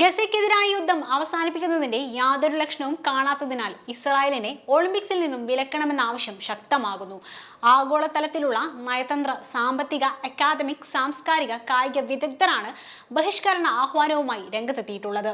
ഗസയ്ക്കെതിരായ യുദ്ധം അവസാനിപ്പിക്കുന്നതിന്റെ യാതൊരു ലക്ഷണവും കാണാത്തതിനാൽ ഇസ്രായേലിനെ ഒളിമ്പിക്സിൽ നിന്നും വിലക്കണമെന്ന ആവശ്യം ശക്തമാകുന്നു. ആഗോളതലത്തിലുള്ള നയതന്ത്ര സാമ്പത്തിക അക്കാദമിക് സാംസ്കാരിക കായിക വിദഗ്ധരാണ് ബഹിഷ്കരണ ആഹ്വാനവുമായി രംഗത്തെത്തിയിട്ടുള്ളത്.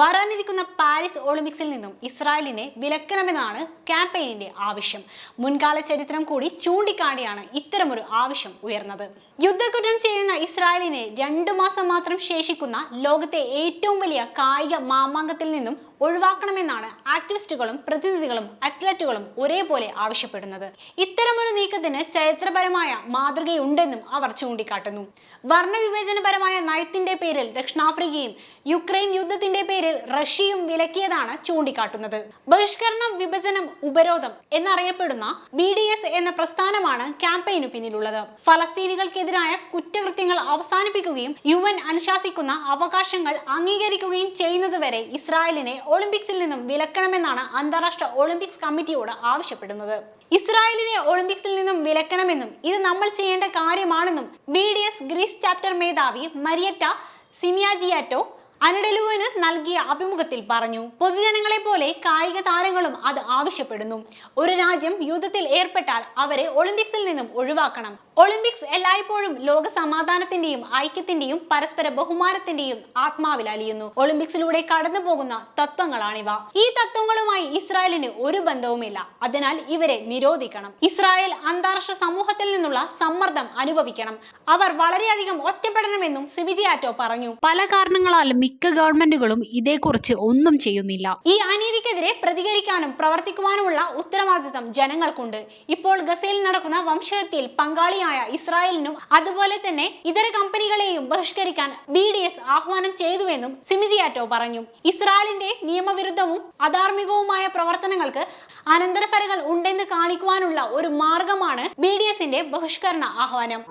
വരാനിരിക്കുന്ന പാരീസ് ഒളിമ്പിക്സിൽ നിന്നും ഇസ്രായേലിനെ വിലക്കണമെന്നാണ് ക്യാമ്പയിനിന്റെ ആവശ്യം. മുൻകാല ചരിത്രം കൂടി ചൂണ്ടിക്കാണിയാണ് ഇത്തരമൊരു ആവശ്യം ഉയർന്നത്. യുദ്ധകുറ്റം ചെയ്യുന്ന ഇസ്രായേലിനെ രണ്ടു മാസം മാത്രം ശേഷിക്കുന്ന ലോകത്തെ ഏറ്റവും വലിയ കായിക മാമാങ്കത്തിൽ നിന്നും ഒഴിവാക്കണമെന്നാണ് ആക്ടിവിസ്റ്റുകളും പ്രതിനിധികളും അത്ലറ്റുകളും ഒരേപോലെ ആവശ്യപ്പെടുന്നത്. ഇത്തരമൊരു നീക്കത്തിന് ചരിത്രപരമായ മാതൃകയുണ്ടെന്നും അവർ ചൂണ്ടിക്കാട്ടുന്നു. വർണവിവേചനപരമായ നയത്തിന്റെ പേരിൽ ദക്ഷിണാഫ്രിക്കയും യുക്രൈൻ യുദ്ധത്തിന്റെ പേരിൽ റഷ്യയും വിലക്കിയതാണ് ചൂണ്ടിക്കാട്ടുന്നത്. ബഹിഷ്കരണം വിഭജനം ഉപരോധം എന്നറിയപ്പെടുന്ന ബി എന്ന പ്രസ്ഥാനമാണ് ക്യാമ്പയിനു പിന്നിലുള്ളത്. ഫലസ്തീനികൾക്കെതിരായ കുറ്റകൃത്യങ്ങൾ അവസാനിപ്പിക്കുകയും യു എൻ അനുശാസിക്കുന്ന അവകാശങ്ങൾ അംഗീകരിക്കുകയും ചെയ്യുന്നതുവരെ ഇസ്രായേലിനെ ഒളിമ്പിക്സിൽ നിന്നും വിലക്കണമെന്നാണ് അന്താരാഷ്ട്ര ഒളിമ്പിക്സ് കമ്മിറ്റിയോട് ആവശ്യപ്പെടുന്നത്. ഇസ്രായേലിനെ ഒളിമ്പിക്സിൽ നിന്നും വിലക്കണമെന്നും ഇത് നമ്മൾ ചെയ്യേണ്ട കാര്യമാണെന്നും B D S Greece chapter മേധാവി മരിയറ്റ സിമിയാജിയാറ്റോ അനഡലുവിന് നൽകിയ അഭിമുഖത്തിൽ പറഞ്ഞു പൊതുജനങ്ങളെ പോലെ കായിക താരങ്ങളും അത് ആവശ്യപ്പെടുന്നു. ഒരു രാജ്യം യുദ്ധത്തിൽ ഏർപ്പെട്ടാൽ അവരെ ഒളിമ്പിക്സിൽ നിന്നും ഒഴിവാക്കണം. ഒളിമ്പിക്സ് എല്ലായ്പ്പോഴും ലോക സമാധാനത്തിന്റെയും ഐക്യത്തിന്റെയും പരസ്പര ബഹുമാനത്തിന്റെയും ആത്മാവിൽ അലിയുന്നു. ഒളിമ്പിക്സിലൂടെ കടന്നു പോകുന്ന തത്വങ്ങളാണിവ. ഈ തത്വങ്ങളുമായി ഇസ്രായേലിന് ഒരു ബന്ധവുമില്ല. അതിനാൽ ഇവരെ നിരോധിക്കണം. ഇസ്രായേൽ അന്താരാഷ്ട്ര സമൂഹത്തിൽ നിന്നുള്ള സമ്മർദ്ദം അനുഭവിക്കണം. അവർ വളരെയധികം ഒറ്റപ്പെടണമെന്നും സിബിജിയാറ്റോ പറഞ്ഞു. പല കാരണങ്ങളാൽ മിക്ക ഗവൺമെന്റുകളും ഇതേക്കുറിച്ച് ഒന്നും ചെയ്യുന്നില്ല. ഈ അനീതിക്കെതിരെ പ്രതികരിക്കാനും പ്രവർത്തിക്കുവാനുമുള്ള ഉത്തരവാദിത്തം ജനങ്ങൾക്കുണ്ട്. ഇപ്പോൾ ഗസയിൽ നടക്കുന്ന വംശഹത്യയിൽ പങ്കാളിയായ ഇസ്രായേലിനും അതുപോലെ തന്നെ ഇതര കമ്പനികളെയും ബഹിഷ്കരിക്കാൻ ബി ഡി എസ് ആഹ്വാനം ചെയ്തുവെന്നും സിമിജിയാറ്റോ പറഞ്ഞു. ഇസ്രായേലിന്റെ നിയമവിരുദ്ധവും അധാർമികവുമായ പ്രവർത്തനങ്ങൾക്ക് അനന്തരഫലങ്ങൾ ഉണ്ടെന്ന് കാണിക്കുവാനുള്ള ഒരു മാർഗമാണ് ബി ഡി എസിന്റെ ബഹിഷ്കരണ ആഹ്വാനം.